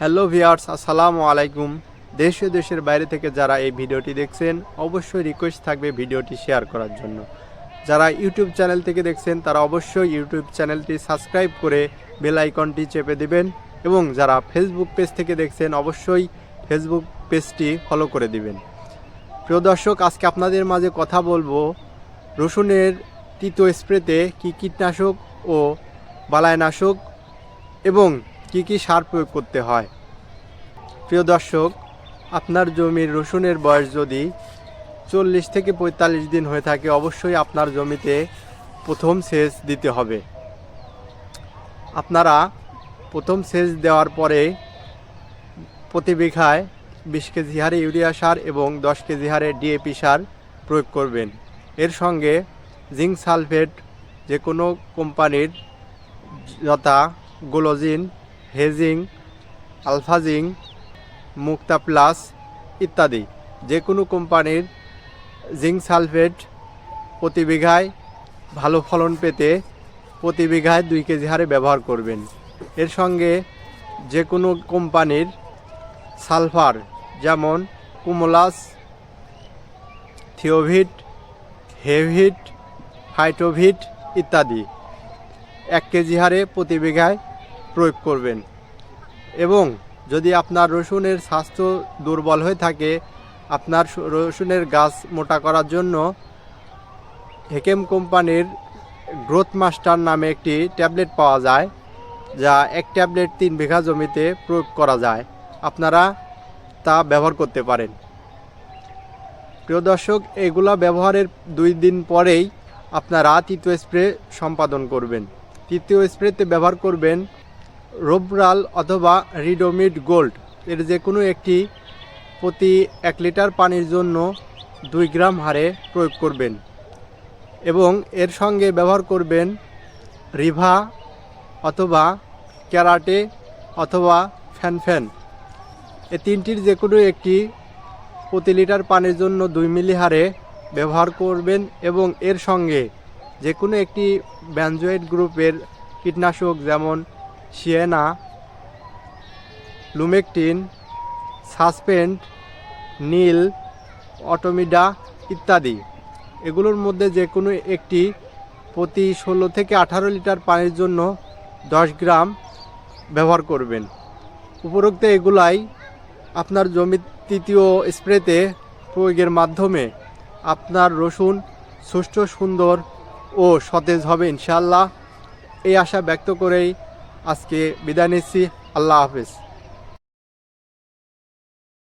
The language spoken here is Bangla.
হ্যালো ভিয়ার্স আসসালামু আলাইকুম দেশ দেশের বাইরে থেকে যারা এই ভিডিওটি দেখছেন, অবশ্যই রিকোয়েস্ট থাকবে ভিডিওটি শেয়ার করার জন্য। যারা ইউটিউব চ্যানেল থেকে দেখছেন, তারা অবশ্যই ইউটিউব চ্যানেলটি সাবস্ক্রাইব করে বেল আইকনটি চেপে দিবেন এবং যারা ফেসবুক পেজ থেকে দেখছেন, অবশ্যই ফেসবুক পেজটি ফলো করে দিবেন। প্রিয় দর্শক, আজকে আপনাদের মাঝে কথা বলব রসুনের তিতো স্প্রেতে কী কীটনাশক ও বালাইনাশক এবং কি কি সার প্রয়োগ করতে হয়? প্রিয় দর্শক, আপনার জমির রসুনের বয়স যদি চল্লিশ থেকে পঁয়তাল্লিশ দিন হয়ে থাকে, অবশ্যই আপনার জমিতে প্রথম সেচ দিতে হবে। আপনারা প্রথম সেচ দেওয়ার পরে প্রতি বিঘায় বিশ কেজি হারে ইউরিয়া সার এবং দশ কেজি হারে ডিএপি সার প্রয়োগ করবেন। এর সঙ্গে জিঙ্ক সালফেট যে কোনো কোম্পানির যথা গোলোজিন, হেজিং, আলফাজিং মুক্তা প্লাস ইত্যাদি। যে কোনো কোম্পানির জিঙ্ক সালফেট প্রতি বিঘায় ভালো ফলন পেতে প্রতি বিঘায় দুই কেজি হারে ব্যবহার করবেন। এর সঙ্গে যে কোনো কোম্পানির সালফার যেমন কুমোলাস, থিওভিট হেভিট ফাইটোভিট ইত্যাদি। এক কেজি হারে প্রতি বিঘায় প্রয়োগ করবেন। এবং যদি আপনার রসুনের স্বাস্থ্য দুর্বল হয়ে থাকে, আপনার রসুনের গাছ মোটা করার জন্য হেকেম কোম্পানির গ্রোথ মাস্টার নামে একটি ট্যাবলেট পাওয়া যায়, যা এক ট্যাবলেট তিন বিঘা জমিতে প্রয়োগ করা যায়। আপনারা তা ব্যবহার করতে পারেন। প্রিয় দর্শক, এগুলা ব্যবহারের দুই দিন পরেই আপনারা তৃতীয় স্প্রে সম্পাদন করবেন। তৃতীয় স্প্রেতে ব্যবহার করবেন রোবরাল অথবা রিডোমিড গোল্ড। এর যে কোনো একটি প্রতি এক লিটার পানির জন্য দুই গ্রাম হারে প্রয়োগ করবেন এবং এর সঙ্গে ব্যবহার করবেন রিভা অথবা ক্যারাটে অথবা ফ্যানফ্যান। এ তিনটির যে কোনো একটি প্রতি লিটার পানির জন্য দুই মিলি হারে ব্যবহার করবেন এবং এর সঙ্গে যে কোনো একটি ব্যানজয়েড গ্রুপের কীটনাশক যেমন সিয়েনা, লুমেকটিন সাসপেন্ড নীল, অটোমিডা ইত্যাদি। এগুলোর মধ্যে যে কোনো একটি প্রতি ষোলো থেকে আঠারো লিটার পানির জন্য দশ গ্রাম ব্যবহার করবেন। উপরোক্ত এগুলাই আপনার জমির তৃতীয় স্প্রেতে প্রয়োগের মাধ্যমে আপনার রসুন সুষ্ঠু সুন্দর ও সতেজ হবে ইনশাল্লাহ এই আশা ব্যক্ত করেই আজকে বিদায় নিচ্ছি। আল্লাহ হাফেজ।